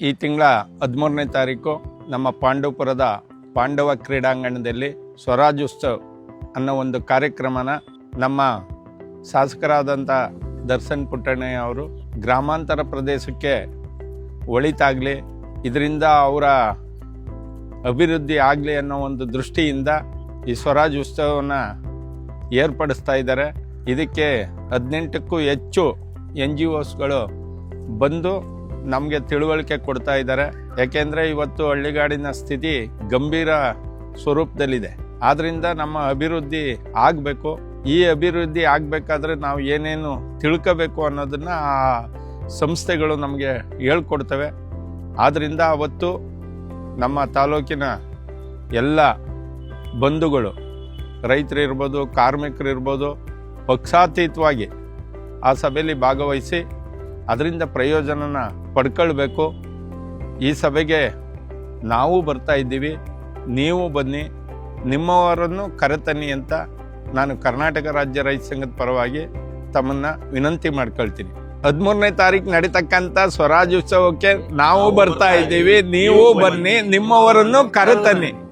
ಈ ತಿಂಗಳ ಹದಿಮೂರನೇ ತಾರೀಕು ನಮ್ಮ ಪಾಂಡವಪುರದ ಪಾಂಡವ ಕ್ರೀಡಾಂಗಣದಲ್ಲಿ ಸ್ವರಾಜ್ಯೋತ್ಸವ್ ಅನ್ನೋ ಒಂದು ಕಾರ್ಯಕ್ರಮನ ನಮ್ಮ ಶಾಸಕರಾದಂಥ ದರ್ಶನ್ ಪುಟ್ಟಣ್ಣಯ್ಯ ಅವರು ಗ್ರಾಮಾಂತರ ಪ್ರದೇಶಕ್ಕೆ ಒಳಿತಾಗಲಿ, ಇದರಿಂದ ಅವರ ಅಭಿವೃದ್ಧಿ ಆಗಲಿ ಅನ್ನೋ ಒಂದು ದೃಷ್ಟಿಯಿಂದ ಈ ಸ್ವರಾಜ್ ಉತ್ಸವವನ್ನು ಏರ್ಪಡಿಸ್ತಾ ಇದ್ದಾರೆ. ಇದಕ್ಕೆ ಹದಿನೆಂಟಕ್ಕೂ ಹೆಚ್ಚು ಎನ್ ಜಿ ಒಸ್ಗಳು ಬಂದು ನಮಗೆ ತಿಳುವಳಿಕೆ ಕೊಡ್ತಾ ಇದ್ದಾರೆ. ಯಾಕೆಂದರೆ ಇವತ್ತು ಹಳ್ಳಿಗಾಡಿನ ಸ್ಥಿತಿ ಗಂಭೀರ ಸ್ವರೂಪದಲ್ಲಿದೆ. ಆದ್ದರಿಂದ ನಮ್ಮ ಅಭಿವೃದ್ಧಿ ಆಗಬೇಕು. ಈ ಅಭಿವೃದ್ಧಿ ಆಗಬೇಕಾದ್ರೆ ನಾವು ಏನೇನು ತಿಳ್ಕೋಬೇಕು ಅನ್ನೋದನ್ನು ಆ ಸಂಸ್ಥೆಗಳು ನಮಗೆ ಹೇಳ್ಕೊಡ್ತವೆ. ಆದ್ದರಿಂದ ಅವತ್ತು ನಮ್ಮ ತಾಲೂಕಿನ ಎಲ್ಲ ಬಂಧುಗಳು, ರೈತರು ಇರ್ಬೋದು, ಕಾರ್ಮಿಕರು ಇರ್ಬೋದು, ಪಕ್ಷಾತೀತವಾಗಿ ಆ ಸಭೆಯಲ್ಲಿ ಭಾಗವಹಿಸಿ ಅದರಿಂದ ಪ್ರಯೋಜನನ ಪಡ್ಕೊಳ್ಬೇಕು. ಈ ಸಭೆಗೆ ನಾವು ಬರ್ತಾ ಇದ್ದೀವಿ. ನೀವು ಬನ್ನಿ. ನಿಮ್ಮವರನ್ನು ಕರೆತನ್ನಿ ಅಂತ ನಾನು ಕರ್ನಾಟಕ ರಾಜ್ಯ ರೈತ ಸಂಘದ ಪರವಾಗಿ ತಮ್ಮನ್ನು ವಿನಂತಿ ಮಾಡ್ಕೊಳ್ತೀನಿ. ಹದಿಮೂರನೇ ತಾರೀಕು ನಡೀತಕ್ಕಂಥ ಸ್ವರಾಜ್ಯೋತ್ಸವಕ್ಕೆ ನಾವು ಬರ್ತಾ ಇದ್ದೀವಿ. ನೀವು ಬನ್ನಿ. ನಿಮ್ಮವರನ್ನು ಕರೆತನ್ನಿ.